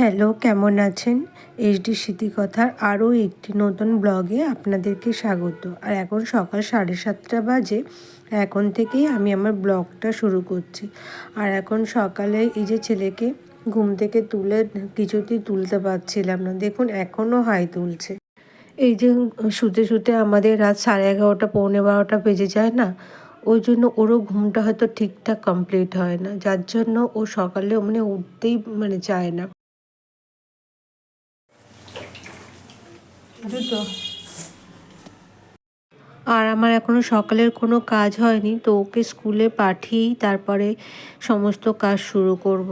Hello, কেমন আছেন? HD স্মৃতিকথার আরও একটি নতুন ব্লগে আপনাদেরকে স্বাগত। আর এখন সকাল সাড়ে সাতটা বাজে, এখন থেকেই আমি আমার ব্লগটা শুরু করছি। আর এখন সকালে এই যে ছেলেকে ঘুম থেকে তুলে কিছুতেই তুলতে পারছিলাম না, দেখুন এখনও হাই তুলছে। এই যে শুতে শুতে আমাদের রাত সাড়ে এগারোটা, পৌনে বারোটা বেজে যায় না, ওই জন্য ওরও ঘুমটা হয়তো ঠিকঠাক কমপ্লিট হয় না, যার জন্য ও সকালে মানে উঠতেই মানে চায় না। দুটো। আর আমার এখনও সকালের কোনো কাজ হয়নি তো ওকে স্কুলে পাঠিয়েই তারপরে সমস্ত কাজ শুরু করব।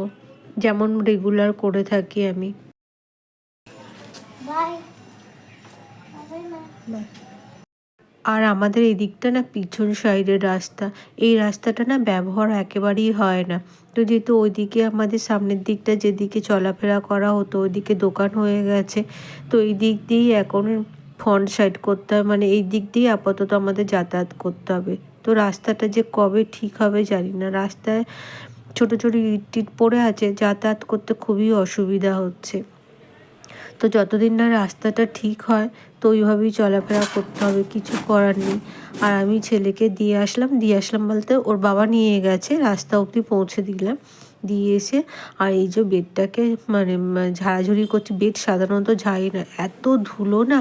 যেমন রেগুলার করে থাকি আমি। আর আমাদের এই দিকটা না পিছন সাইডের রাস্তা। এই রাস্তাটা না ব্যবহার একেবারেই হয় না। তো যেহেতু ওইদিকে আমাদের সামনের দিকটা যেদিকে চলাফেরা করা হতো, ওইদিকে দোকান হয়ে গেছে। তো এই দিক দিয়েই এখন ফ্রন্ট সাইড করতে হয়। মানে এই দিক দিয়ে আপাতত আমাদের যাতায়াত করতে হবে। তো রাস্তাটা যে কবে ঠিক হবে জানি না। রাস্তায় ছোট ছোট ইট টিট পড়ে আছে। যাতায়াত করতে খুবই অসুবিধা হচ্ছে। তো যতদিন না রাস্তাটা ঠিক হয়, তো ওইভাবেই চলাফেরা করতে হবে, কিছু করার নেই। আর আমি ছেলেকে দিয়ে আসলাম দিয়ে আসলাম বলতে ওর বাবা নিয়ে গেছে, রাস্তা অবধি পৌঁছে দিলাম। দিয়ে এসে আর এই যে বেডটাকে মানে ঝাড়াঝুড়ি করছি, বেড সাধারণত ঝাড়ি না, এত ধুলো না,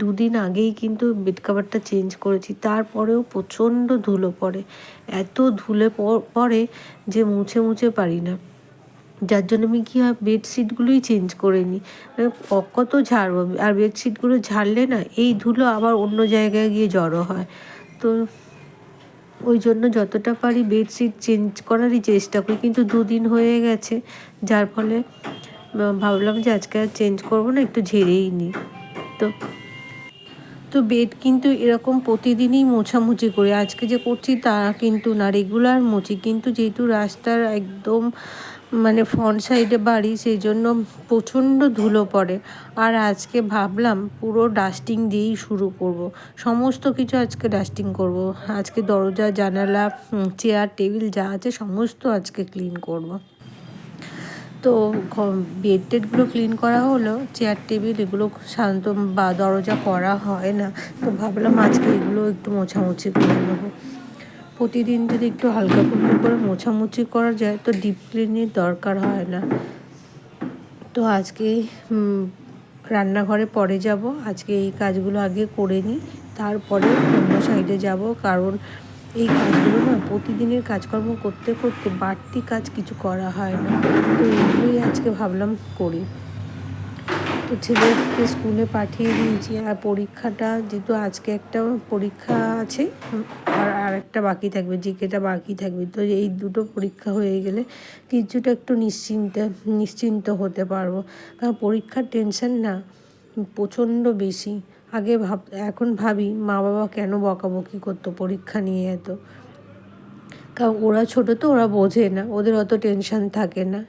দুদিন আগেই কিন্তু বেড কাভারটা চেঞ্জ করেছি, তারপরেও প্রচণ্ড ধুলো পড়ে। এত ধুলে পড়ে যে মুছে মুছে পারি না। যার জন্য আমি কী হয় বেডশিটগুলোই চেঞ্জ করে নিই। মানে কত ঝাড়বো আর বেডশিটগুলো ঝাড়লে না এই ধুলো আবার অন্য জায়গায় গিয়ে জড়ো হয়। তো ওই জন্য যতটা পারি বেডশিট চেঞ্জ করারই চেষ্টা করি। কিন্তু দুদিন হয়ে গেছে। যার ফলে ভাবলাম যে আজকে আর চেঞ্জ করব না, একটু ঝেড়েই নিই। তো তো বেড কিন্তু এরকম প্রতিদিনই মোছামুছি করি। আজকে যে করছি তা কিন্তু না। রেগুলার মুছি। কিন্তু যেহেতু রাস্তার একদম মানে ফ্রন্ট সাইডে বাড়ি, সেই জন্য প্রচণ্ড ধুলো পড়ে আর আজকে ভাবলাম পুরো ডাস্টিং দিয়েই শুরু করব। সমস্ত কিছু আজকে ডাস্টিং করব। আজকে দরজা, জানালা চেয়ার টেবিল যা আছে সমস্ত আজকে ক্লিন করব। তো বেড টেডগুলো ক্লিন করা হলো চেয়ার টেবিল এগুলো সাধারণত বা দরজা করা হয় না তো ভাবলাম আজকে এগুলো একটু মোছামুছি করে নেব প্রতিদিন যদি একটু হালকা ফুলকা করে মোছামুছি করা যায়, তো ডিপ ক্লিনের দরকার হয় না। তো আজকে রান্নাঘরে পরে যাব। আজকে এই কাজগুলো আগে করে নিই। তারপরে অন্য সাইডে যাব। কারণ এই কাজগুলো না প্রতিদিনের কাজকর্ম করতে করতে বাড়তি কাজ কিছু করা হয় না। তো এগুলোই আজকে ভাবলাম করি। তো ছেলেকে স্কুলে পাঠিয়ে দিয়েছি আর পরীক্ষাটা যেহেতু আজকে একটা পরীক্ষা আছে, আর আর একটা বাকি থাকবে, জিকেটা বাকি থাকবে। তো এই দুটো পরীক্ষা হয়ে গেলে কিছুটা একটু নিশ্চিন্তে, নিশ্চিন্ত হতে পারব। কারণ পরীক্ষার টেনশন না, প্রচণ্ড বেশি। আগে ভাব, এখন ভাবি মা বাবা কেন বকাবকি করতো পরীক্ষা নিয়ে এত? কারণ ওরা ছোটো তো ওরা বোঝে না, ওদের অত টেনশন থাকে না।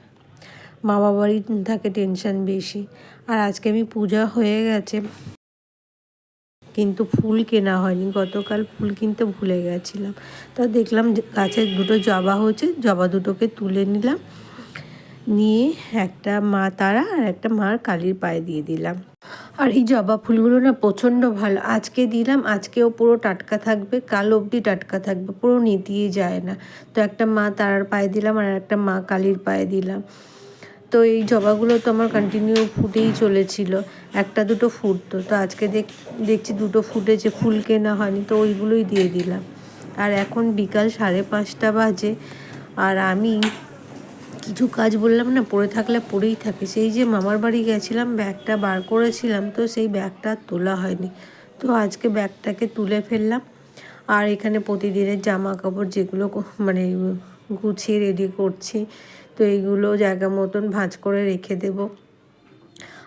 মা বাবারই থাকে টেনশন বেশি। আর আজকে আমি পূজা হয়ে গেছে। কিন্তু ফুল কেনা হয়নি। গতকাল ফুল কিনতে ভুলে গেছিলাম। তা দেখলাম গাছের দুটো জবা হয়েছে জবা দুটোকে তুলে নিলাম। নিয়ে একটা মা তারা আর একটা মার কালির পায়ে দিয়ে দিলাম। আর এই জবা ফুলগুলো না প্রচণ্ড ভালো। আজকে দিলাম। আজকেও পুরো টাটকা থাকবে। কাল অবধি টাটকা থাকবে। পুরো নিতিয়ে যায় না। তো একটা মা তারার পায়ে দিলাম আর একটা মা কালির পায়ে দিলাম। তো এই জবাগুলো তো আমার কন্টিনিউ ফুটেই চলেছিল। একটা দুটো ফুটতো। তো আজকে দেখ, দেখছি দুটো ফুটেছে, ফুল কেনা হয়নি, তো ওইগুলোই দিয়ে দিলাম। আর এখন বিকাল সাড়ে পাঁচটা বাজে, আর আমি কিছু কাজ বললাম না, পড়ে থাকলে পড়েই থাকে। সেই যে মামার বাড়ি গেছিলাম, ব্যাগটা বার করেছিলাম, তো সেই ব্যাগটা তোলা হয়নি। তো আজকে ব্যাগটাকে তুলে ফেললাম, আর এখানে প্রতিদিনের জামা কাপড় যেগুলো মানে গুছিয়ে রেডি করছি তো এইগুলো জায়গা মতন ভাঁজ করে রেখে দেব।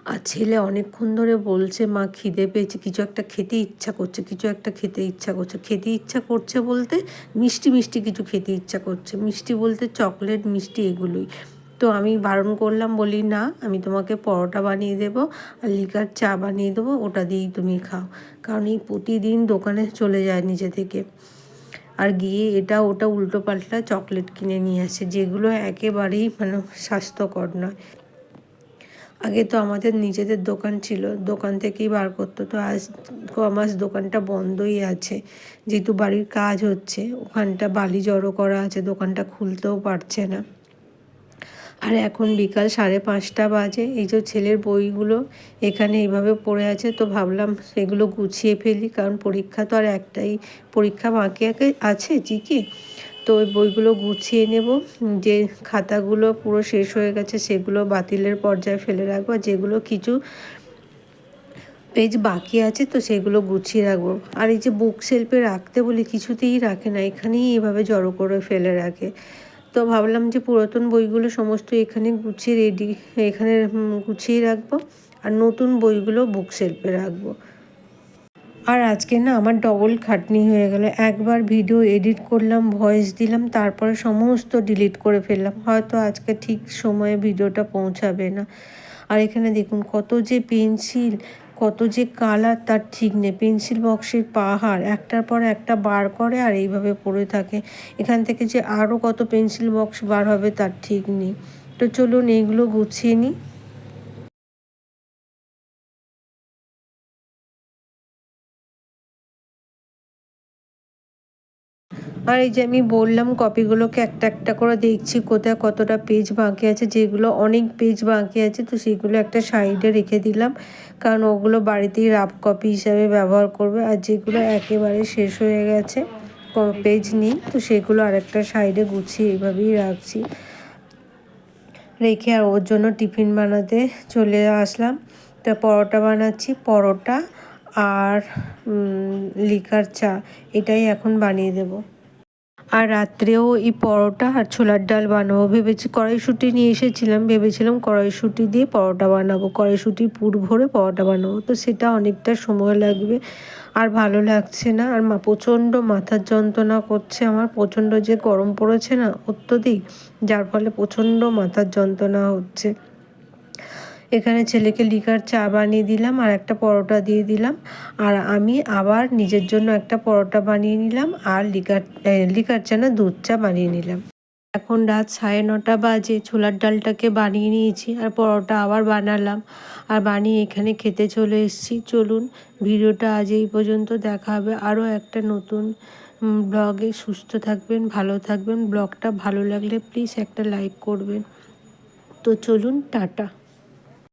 আর ছেলে অনেকক্ষণ ধরে বলছে, মা, খিদে পেয়েছে, কিছু একটা খেতে ইচ্ছা করছে, কিছু একটা খেতে ইচ্ছা করছে। খেতে ইচ্ছা করছে বলতে মিষ্টি মিষ্টি কিছু খেতে ইচ্ছা করছে। মিষ্টি বলতে চকলেট, মিষ্টি এগুলোই। তো আমি বারণ করলাম, বলি, না, আমি তোমাকে পরোটা বানিয়ে দেব আর লিকার চা বানিয়ে দেবো, ওটা দিয়েই তুমি খাও। কারণ এই প্রতিদিন দোকানে চলে যায় নিজে থেকে। আর গিয়ে এটা, ওটা উল্টো পাল্টা চকলেট কিনে নিয়ে আসে, যেগুলো একেবারেই মানে স্বাস্থ্যকর নয়। আগে তো আমাদের নিজেদের দোকান ছিল, দোকান থেকেই বার করতো, তো আজ ক মাস দোকানটা বন্ধই আছে, যেহেতু বাড়ির কাজ হচ্ছে, ওখানটা বালি জড়ো করা আছে, দোকানটা খুলতেও পারছে না। আর এখন বিকাল সাড়ে পাঁচটা বাজে। এই যে ছেলের বইগুলো এখানে এইভাবে পড়ে আছে, তো ভাবলাম সেগুলো গুছিয়ে ফেলি, কারণ পরীক্ষা তো আর একটাই, পরীক্ষা বাকি আছে জিকে তো ওই বইগুলো গুছিয়ে নেব। যে খাতাগুলো পুরো শেষ হয়ে গেছে, সেগুলো বাতিলের পর্যায়ে ফেলে রাখব যেগুলো কিছু পেজ বাকি আছে, তো সেগুলো গুছিয়ে রাখব। আর এই যে বুক সেলফে রাখতে বলি, কিছুতেই রাখে না, এখানেই এভাবে জড়ো করে ফেলে রাখে। তো ভাবলাম যে পুরাতন বইগুলো সমস্ত এখানে গুছিয়ে রেডি এখানে গুছিয়ে রাখব আর নতুন বইগুলো বুক সেলফে রাখব। আর আজকে না আমার ডবল খাটনি হয়ে গেল। একবার ভিডিও এডিট করলাম ভয়েস দিলাম, তারপরে সমস্ত ডিলিট করে ফেললাম। হয়তো আজকে ঠিক সময়ে ভিডিওটা পৌঁছাবে না। আর এখানে দেখুন কত যে পেন্সিল কত যে কালার, তার ঠিক নেই। পেন্সিল বক্সের পাহাড়, একটার পর একটা বার করে আর এইভাবে পড়ে থাকে। এখান থেকে যে আরও কত পেন্সিল বক্স বার হবে, তার ঠিক নেই। তো চলুন এইগুলো গুছিয়ে নিই। আর এই যে আমি বললাম কপিগুলোকে একটা একটা করে দেখছি কোথায় কতটা পেজ বাকি আছে, যেগুলো অনেক পেজ বাকি আছে, তো সেগুলো একটা সাইডে রেখে দিলাম। কারণ ওগুলো বাড়িতেই রাফ কপি হিসাবে ব্যবহার করবে, আর যেগুলো একেবারে শেষ হয়ে গেছে পেজ নেই, তো সেগুলো আরেকটা সাইডে গুছিয়ে এইভাবেই রাখছি। রেখে আর ওর জন্য টিফিন বানাতে চলে আসলাম। তা পরোটা বানাচ্ছি, পরোটা আর লিকার চা, এটাই এখন বানিয়ে দেবো। আর রাত্রেও এই পরোটা আর ছোলার ডাল বানাবো। ভেবেছি কড়াইশুঁটি নিয়ে এসেছিলাম, ভেবেছিলাম কড়াইশুঁটি দিয়ে পরোটা বানাবো। কড়াইশুঁটির পুর ভরে পরোটা বানাবো। তো সেটা অনেকটা সময় লাগবে। আর ভালো লাগছে না। আর মা, প্রচণ্ড মাথার যন্ত্রণা করছে আমার। প্রচণ্ড যে গরম পড়েছে না অত্যধিক, যার ফলে প্রচণ্ড মাথার যন্ত্রণা হচ্ছে। এখানে ছেলেকে লিকার চা বানিয়ে দিলাম আর একটা পরোটা দিয়ে দিলাম। আর আমি আবার নিজের জন্য একটা পরোটা বানিয়ে নিলাম আর লিকার লিকার চা না দুধ চা বানিয়ে নিলাম। এখন রাত সাড়ে নটা বাজে, ছোলার ডালটাকে বানিয়ে নিয়েছি আর পরোটা আবার বানালাম। আর বানিয়ে এখানে খেতে চলে এসেছি। চলুন ভিডিওটা আজ এই পর্যন্ত দেখা হবে আরও একটা নতুন ব্লগে। সুস্থ থাকবেন, ভালো থাকবেন। ব্লগটা ভালো লাগলে প্লিজ একটা লাইক করবেন। তো চলুন, টাটা।